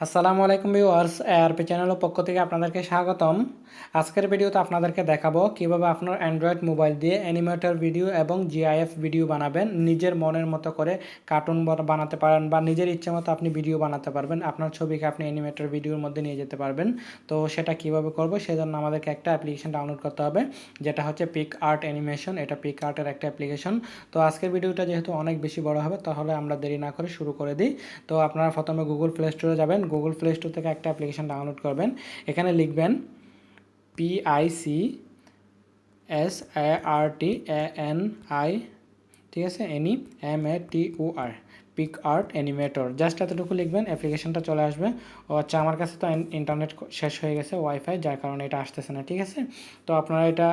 আসসালামু আলাইকুম viewers ARP চ্যানেলের পক্ষ থেকে আপনাদেরকে স্বাগতম। আজকের ভিডিওতে আপনাদেরকে দেখাবো কীভাবে আপনার অ্যান্ড্রয়েড মোবাইল দিয়ে অ্যানিমেটর ভিডিও এবং জিআইএফ ভিডিও বানাবেন। নিজের মনের মতো করে কার্টুন বানাতে পারেন বা নিজের ইচ্ছে মতো আপনি ভিডিও বানাতে পারবেন। আপনার ছবিকে আপনি অ্যানিমেটর ভিডিওর মধ্যে নিয়ে যেতে পারবেন। তো সেটা কীভাবে করব সেজন্য আমাদেরকে একটা অ্যাপ্লিকেশন ডাউনলোড করতে হবে, যেটা হচ্ছে পিক আর্ট অ্যানিমেশন এটা পিক আর্টের একটা অ্যাপ্লিকেশন তো আজকের ভিডিওটা যেহেতু অনেক বেশি বড় হবে, তাহলে আমরা দেরি না করে শুরু করে দিই। তো আপনারা প্রথমে গুগল প্লে স্টোরে যাবেন। গুগল প্লে স্টোর থেকে একটা অ্যাপ্লিকেশন ডাউনলোড করবেন। এখানে লিখবেন P I C S A R T A ঠিক I? Any M A T O R pic art animator. Just এতটুকু লিখবেন অ্যাপ্লিকেশনটা চলে আসবে। ও আচ্ছা আমার কাছে তো ইন্টারনেট শেষ হয়ে গেছে ওয়াইফাই যার কারণে এটা আসতেছে না, ঠিক আছে? তো আপনারা এটা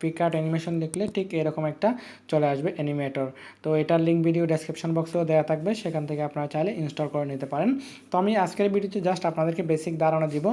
পিক আর্ট অ্যানিমেশন লিখলে ঠিক এরকম একটা চলে আসবে অ্যানিমেটর। তো এটার লিঙ্ক ভিডিও ডেসক্রিপশন বক্সেও দেওয়া থাকবে, সেখান থেকে আপনারা চাইলে ইনস্টল করে নিতে পারেন। তো আমি আজকের ভিডিওতে জাস্ট আপনাদেরকে বেসিক ধারণা দিব।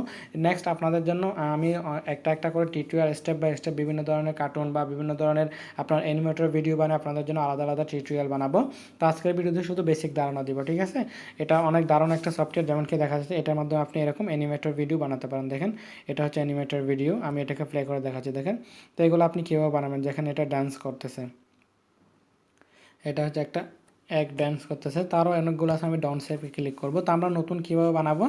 নেক্সট আপনাদের জন্য আমি একটা একটা করে টিউটোরিয়াল স্টেপ বাই স্টেপ বিভিন্ন ধরনের কার্টুন বা বিভিন্ন ধরনের আপনার অ্যানিমেটর ভিডিও বানিয়ে আপনাদের জন্য আলাদা আলাদা টিউটোরিয়াল বানাবো। তো আজকের ভিডিওতে শুধু বেসিক ধারণা দিব, ঠিক আছে? এটা অনেক দারুণ একটা সফটওয়্যার যেমন কি দেখা যাচ্ছে, এটার মাধ্যমে আপনি এরকম অ্যানিমেটর ভিডিও বানাতে পারেন। দেখেন, এটা হচ্ছে অ্যানিমেটর ভিডিও আমি এটাকে প্লে করে দেখাচ্ছি, দেখেন। তো এগুলো আপনি কীভাবে বানাবেন? যেখানে এটা ডান্স করতেছে। এটা হচ্ছে একটা এক ড্যান্স করতেছে, তারও অনেকগুলো আছে, আমি ডাউন সেপে ক্লিক করব। তো আমরা নতুন কীভাবে বানাবো?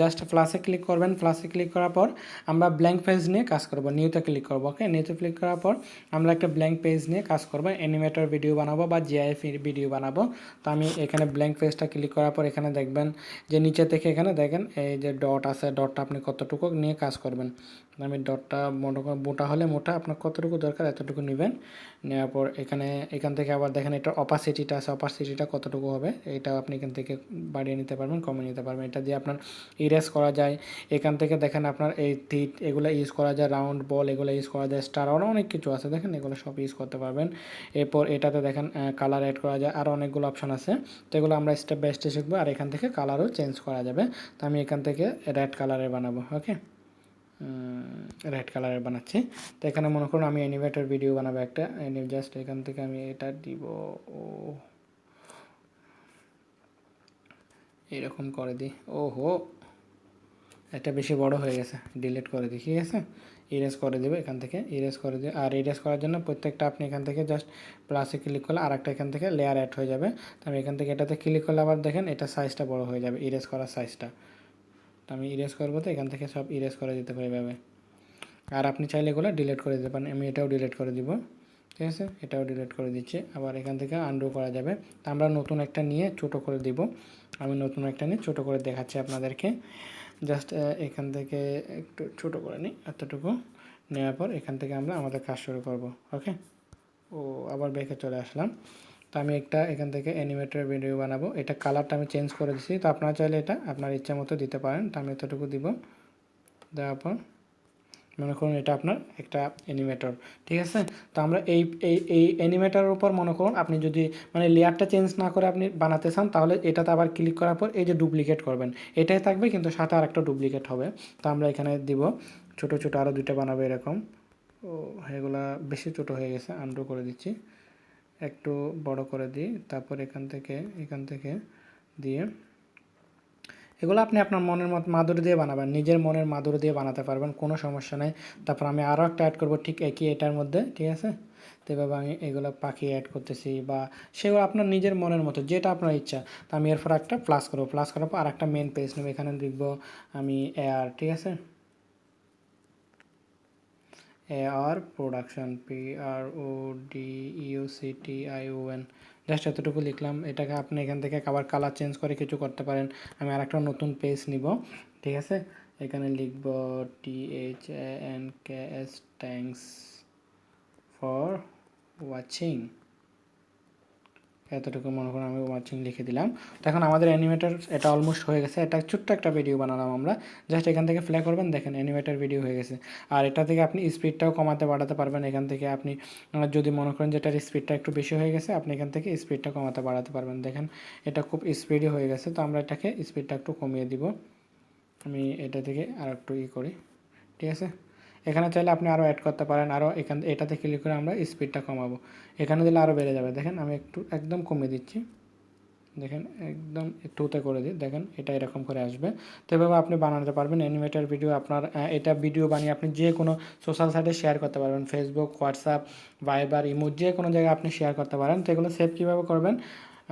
জাস্ট প্লাসে ক্লিক করবেন প্লাসে ক্লিক করার পর আমরা ব্ল্যাঙ্ক পেজ নিয়ে কাজ করব নিউতে ক্লিক করব ওকে নিউতে ক্লিক করার পর আমরা একটা ব্ল্যাঙ্ক পেজ নিয়ে কাজ করব অ্যানিমেটর ভিডিও বানাবো বা জিআইএফ ভিডিও বানাবো। তো আমি এখানে ব্ল্যাঙ্ক পেজটা ক্লিক করার পর এখানে দেখবেন যে নিচে থেকে এখানে দেখেন, এই যে ডট আছে ডটটা আপনি কতটুকু নিয়ে কাজ করবেন। আমি ডটটা মোটা মোটা হলে মোটা, আপনার কতটুকু দরকার এতটুকু নেবেন। নেওয়ার পর এখানে, এখান থেকে আবার দেখেন এটা অপাসিটিটা আছে অপাসিটিটা কতটুকু হবে, এটা আপনি এখান থেকে বাড়িয়ে নিতে পারবেন, কমিয়ে নিতে পারবেন। এটা দিয়ে আপনার ইরেজ করা যায়। এখান থেকে দেখেন আপনার এই থিট এগুলো ইউজ করা যায় রাউন্ড বল এগুলো ইউজ করা যায় স্টার আরও অনেক কিছু আছে। দেখেন এগুলো সব ইউজ করতে পারবেন। এরপর এটাতে দেখেন কালার অ্যাড করা যায় আরও অনেকগুলো অপশন আছে। তো এগুলো আমরা স্টেপ বাই স্টেপ শিখব আর এখান থেকে কালারও চেঞ্জ করা যাবে। তো আমি এখান থেকে রেড কালারের বানাবো ওকে রেড কালারের বানাচ্ছি। তো এখানে মনে করুন আমি অ্যানিমেটের ভিডিও বানাবো একটা। জাস্ট এখান থেকে আমি এটা দিব, ও এরকম করে দিই। ও হো এটা বেশি বড় হয়ে গেছে। ডিলিট করে দিই, ঠিক আছে? ইরেজ করে দেবে এখান থেকে ইরেজ করে দিয়ে আর ইরেজ করার জন্য প্রত্যেকটা আপনি এখান থেকে জাস্ট প্লাসে ক্লিক করলে আর একটা এখান থেকে লেয়ার অ্যাড হয়ে যাবে। তো আমি এখান থেকে এটাতে ক্লিক করলে আবার দেখেন এটা সাইজটা বড় হয়ে যাবে ইরেজ করার সাইজটা তো আমি ইরেজ করব তো, এখান থেকে সব ইরেজ করে দিতে পারি এভাবে। আর আপনি চাইলে এগুলো ডিলিট করে দিতে পারেন, আমি এটাও ডিলিট করে দিব। ঠিক আছে? এটাও ডিলিট করে দিচ্ছি। আবার এখান থেকে আন্ডু করা যাবে। তো আমরা নতুন একটা নিয়ে ছোট করে দিব। আমি নতুন একটা নিয়ে ছোট করে দেখাচ্ছি আপনাদেরকে। জাস্ট এখান থেকে একটু ছোট করে নিই। এতটুকু নেওয়ার পর এখান থেকে আমরা আমাদের কাজ শুরু করব। ওকে? ও, আবার ব্যাকে চলে আসলাম। তো আমি একটা এখান থেকে অ্যানিমেটের ভিডিও বানাবো। এটা কালারটা আমি চেঞ্জ করে দিচ্ছি তো আপনারা চাইলে এটা আপনার ইচ্ছা মতো দিতে পারেন। তো আমি এতটুকু দিব। দেওয়ার পর মনে করুন এটা আপনার একটা অ্যানিমেটর ঠিক আছে? তো আমরা এই এই এই অ্যানিমেটারের উপর মনে করুন আপনি যদি মানে লেয়ারটা চেঞ্জ না করে আপনি বানাতে চান, তাহলে এটাতে আবার ক্লিক করার পর এই যে ডুপ্লিকেট করবেন। এটাই থাকবে কিন্তু সাথে আর একটা ডুপ্লিকেট হবে। তো আমরা এখানে দিব, ছোট ছোট আরও দুইটা বানাবো এরকম। ও, এগুলা বেশি ছোট হয়ে গেছে আন্ডু করে দিচ্ছি। একটু বড় করে দিই, তারপর এখান থেকে এখান থেকে দিয়ে এগুলো আপনি আপনার মনের মত মাদুর দিয়ে বানাবেন, নিজের মনের মাদুর দিয়ে বানাতে পারবেন, কোনো সমস্যা নেই। তারপর আমি আরও একটা অ্যাড করব ঠিক একই এটার মধ্যে, ঠিক আছে? তো এভাবে আমি এগুলো পাখি অ্যাড করতেছি বা সেগুলো আপনার নিজের মনের মতো, যেটা আপনার ইচ্ছা। তো আমি এরপর একটা প্লাস করব প্লাস করার পর আর একটা মেন পেজ নেব, এখানে লিখব আমি এয়ার ঠিক আছে? AR production P R O D U C T I O N just এতটুকু লিখলাম। এটাকে আপনি এখান থেকে আবার কালার চেঞ্জ করে কিছু করতে পারেন। আমি আর একটা নতুন পেজ নিব। ঠিক আছে? এখানে লিখব T H A N K S thanks for watching এতটুকু মনে করুন, আমি ওয়াচিং লিখে দিলাম। তো এখন আমাদের অ্যানিমেটার এটা অলমোস্ট হয়ে গেছে। এটা ছোট্ট একটা ভিডিও বানালাম আমরা। জাস্ট এখান থেকে প্লে করবেন, দেখেন অ্যানিমেটার ভিডিও হয়ে গেছে। আর এটা থেকে আপনি স্পিডটাও কমাতে, বাড়াতে পারবেন। এখান থেকে আপনি যদি মনে করেন যে এটার স্পিডটা একটু বেশি হয়ে গেছে, আপনি এখান থেকে স্পিডটা কমাতে, বাড়াতে পারবেন। দেখেন, এটা খুব স্পিডই হয়ে গেছে। তো আমরা এটাকে স্পিডটা একটু কমিয়ে দিব। আমি এটা থেকে আর একটু ই করি। ঠিক আছে? এখানে চাইলে আপনি আরও অ্যাড করতে পারেন আরও এখান, এটাতে ক্লিক করে আমরা স্পিডটা কমাবো। এখানে দিলে আরও বেড়ে যাবে। দেখেন আমি একটু, একদম কমিয়ে দিচ্ছি। দেখেন একদম টুতে করে দিই। দেখেন এটা এরকম করে আসবে। তো এভাবে আপনি বানাতে পারবেন। অ্যানিমেটেড ভিডিও আপনার এটা ভিডিও বানিয়ে আপনি যে কোনো সোশ্যাল সাইটে শেয়ার করতে পারবেন। ফেসবুক হোয়াটসঅ্যাপ ভাইবার ইমো যে কোনো জায়গায় আপনি শেয়ার করতে পারেন। তো এগুলো সেভ কীভাবে করবেন?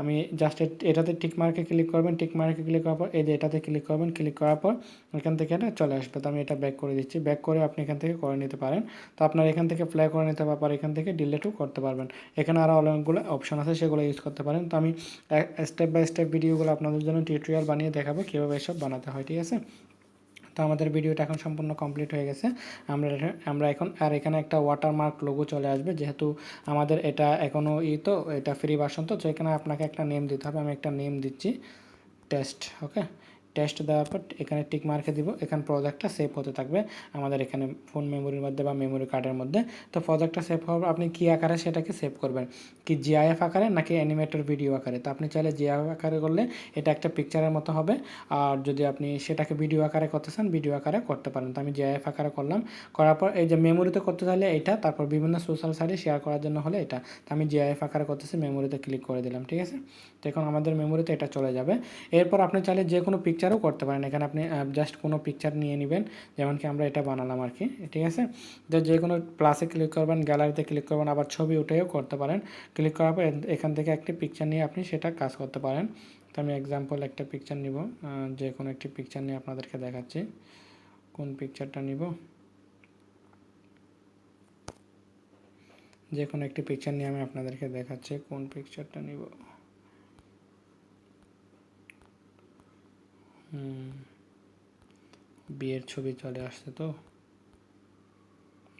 আমি জাস্ট এটাতে টিক মার্কে ক্লিক করবেন টিক মার্কে ক্লিক করার পর, এই যে এটাতে ক্লিক করবেন ক্লিক করার পর এখান থেকে এটা চলে আসবে। তো আমি এটা ব্যাক করে দিচ্ছি। ব্যাক করে আপনি এখান থেকে করে নিতে পারেন। তো আপনার এখান থেকে প্লে করে নিতে পারবেন এখান থেকে ডিলেটও করতে পারবেন। এখানে আরও অনেকগুলো অপশন আছে, সেগুলো ইউজ করতে পারেন। তো আমি স্টেপ বাই স্টেপ ভিডিওগুলো আপনাদের জন্য টিউটোরিয়াল বানিয়ে দেখাবো কীভাবে এসব বানাতে হয়, ঠিক আছে? তো আমাদের ভিডিওটা এখন সম্পূর্ণ কমপ্লিট হয়ে গেছে। আমরা আমরা এখন, আর এখানে একটা ওয়াটারমার্ক লোগো চলে আসবে, যেহেতু আমাদের এটা এখনও ই তো, এটা ফ্রি ভার্সন তো এখানে আপনাকে একটা নেম দিতে হবে, আমি একটা নেম দিচ্ছি টেস্ট ওকে টেস্ট দেওয়ার পর এখানে টিক মার্কে দিব। এখানে প্রজেক্টটা সেভ হতে থাকবে আমাদের এখানে ফোন মেমোরির মধ্যে বা মেমোরি কার্ডের মধ্যে। তো প্রজেক্টটা সেভ হওয়ার আপনি কী আকারে সেটাকে সেভ করবেন? কি জিআইএফ আকারে নাকি অ্যানিমেটর ভিডিও আকারে? তো আপনি চাইলে জিআইএফ আকারে করলে এটা একটা পিকচারের মতো হবে। আর যদি আপনি সেটাকে ভিডিও আকারে করতে চান ভিডিও আকারে করতে পারেন। তো আমি জিআইএফ আকারে করলাম। করার পর এই যে মেমোরিতে করতে চাইলে এটা, তারপর বিভিন্ন সোশ্যাল সাইটে শেয়ার করার জন্য হলে এটা। তো আমি জিআইএফ আকারে করতেছি মেমোরিতে ক্লিক করে দিলাম, ঠিক আছে? তো এখন আমাদের মেমোরিতে এটা চলে যাবে। এরপর আপনি চাইলে যে কোনো পিকচারও করতে পারেন। এখানে আপনি জাস্ট কোনো পিকচার নিয়ে নেবেন, যেমন কি আমরা এটা বানালাম আর কি, ঠিক আছে? যে যে কোনো প্লাসে ক্লিক করবেন গ্যালারিতে ক্লিক করবেন, আবার ছবি উঠেও করতে পারেন। ক্লিক করার পর এখান থেকে একটি পিকচার নিয়ে আপনি সেটা কাজ করতে পারেন। তো আমি এক্সাম্পল একটা পিকচার নিব যে কোনো একটি পিকচার নিয়ে আপনাদেরকে দেখাচ্ছি। কোন পিকচারটা নিব? যে কোনো একটি পিকচার নিয়ে আমি আপনাদেরকে দেখাচ্ছি, কোন পিকচারটা নিব? বিয়ের ছবি চলে আসছে তো।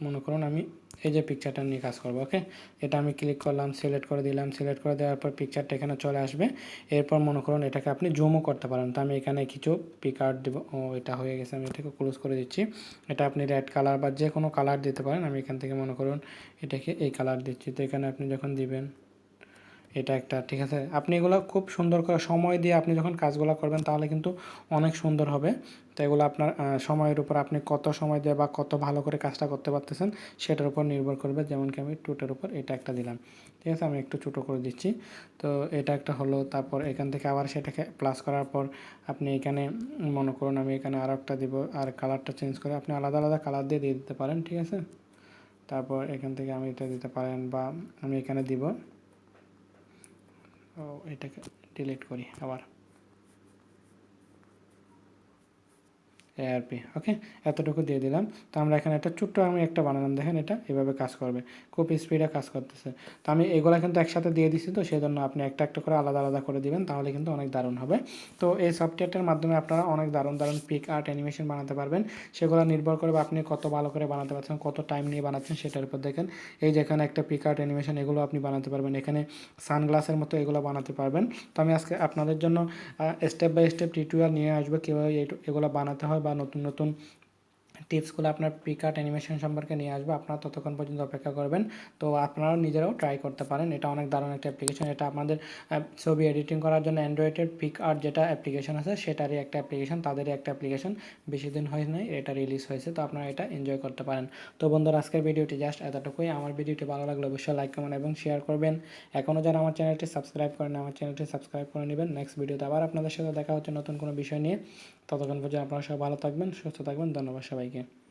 মনে করুন আমি এই যে পিকচারটা নিয়ে কাজ করব ওকে এটা আমি ক্লিক করলাম সিলেক্ট করে দিলাম সিলেক্ট করে দেওয়ার পর পিকচারটা এখানে চলে আসবে। এরপর মনে করুন এটাকে আপনি জুমও করতে পারেন। তো আমি এখানে কিছু পিক আর্ট দেবো, ও, এটা হয়ে গেছে, আমি এটাকে ক্লোজ করে দিচ্ছি। এটা আপনি রেড কালার বা যে কোনো কালার দিতে পারেন, আমি এখান থেকে মনে করুন এটাকে এই কালার দিচ্ছি। তো এখানে আপনি যখন দিবেন এটা একটা, ঠিক আছে? আপনি এগুলো খুব সুন্দর করে সময় দিয়ে আপনি যখন কাজগুলো করবেন, তাহলে কিন্তু অনেক সুন্দর হবে। তো এগুলো আপনার সময়ের উপর আপনি কত সময় দিয়ে বা কত ভালো করে কাজটা করতে পারতেছেন, সেটার উপর নির্ভর করবে। যেমন কি আমি টুটের উপর এটা একটা দিলাম। ঠিক আছে? আমি একটু ছোটো করে দিচ্ছি। তো এটা একটা হলো, তারপর এখান থেকে আবার সেটাকে প্লাস করার পর আপনি এখানে মনে করুন আমি এখানে আরও একটা দিব, আর কালারটা চেঞ্জ করে আপনি আলাদা আলাদা কালার দিয়ে দিয়ে দিতে পারেন, ঠিক আছে? তারপর এখান থেকে আমি এটা দিতে পারেন বা আমি এখানে দিব। এটাকে ডিলিট করি আবার। এআরপি ওকে এতটুকু দিয়ে দিলাম। তো আমরা এখানে একটা ছোট্ট আমি একটা বানালাম, দেখেন এটা এভাবে কাজ করবে। খুব স্পিডে কাজ করতেছে। তো আমি এগুলো কিন্তু একসাথে দিয়ে দিছি তো সেই জন্য আপনি একটা একটা করে আলাদা আলাদা করে দিবেন, তাহলে কিন্তু অনেক দারুণ হবে। তো এই সফটওয়্যারটার মাধ্যমে আপনারা অনেক দারুণ দারুণ পিক আর্ট অ্যানিমেশন বানাতে পারবেন। সেগুলো নির্ভর করবে আপনি কত ভালো করে বানাতে পারছেন, কত টাইম নিয়ে বানাচ্ছেন, সেটার উপর দেখেন। এই যেখানে একটা পিক আর্ট অ্যানিমেশন এগুলো আপনি বানাতে পারবেন। এখানে সানগ্লাসের মতো এগুলো বানাতে পারবেন। তো আমি আজকে আপনাদের জন্য স্টেপ বাই স্টেপ টিউটোরিয়াল নিয়ে আসব, কীভাবে এগুলো বানাতে হয় বা নতুন নতুন টিপসগুলো আপনার পিক আর্ট অ্যানিমেশন সম্পর্কে নিয়ে আসব। আপনারা ততক্ষণ পর্যন্ত অপেক্ষা করবেন। তো আপনারাও নিজেরাও ট্রাই করতে পারেন। এটা অনেক দারুণ একটা অ্যাপ্লিকেশন এটা আপনাদের ছবি এডিটিং করার জন্য অ্যান্ড্রয়েডের পিক আর্ট যেটা অ্যাপ্লিকেশন আছে, সেটারই একটা অ্যাপ্লিকেশন তাদেরই একটা অ্যাপ্লিকেশন বেশি দিন হয় নাই, এটা রিলিজ হয়েছে। তো আপনারা এটা এনজয় করতে পারেন। তো বন্ধুরা, আজকের ভিডিওটি জাস্ট এতটুকুই। আমার ভিডিওটি ভালো লাগলে অবশ্যই লাইক কমেন্ট এবং শেয়ার করবেন। এখনও যারা আমার চ্যানেলটি সাবস্ক্রাইব করেন আমার চ্যানেলটি সাবস্ক্রাইব করে নেবেন। নেক্সট ভিডিওতে আবার আপনাদের সাথে দেখা হচ্ছে নতুন কোনো বিষয় নিয়ে। ততক্ষণ পর্যন্ত আপনারা সবাই ভালো থাকবেন সুস্থ থাকবেন ধন্যবাদ সবাইকে।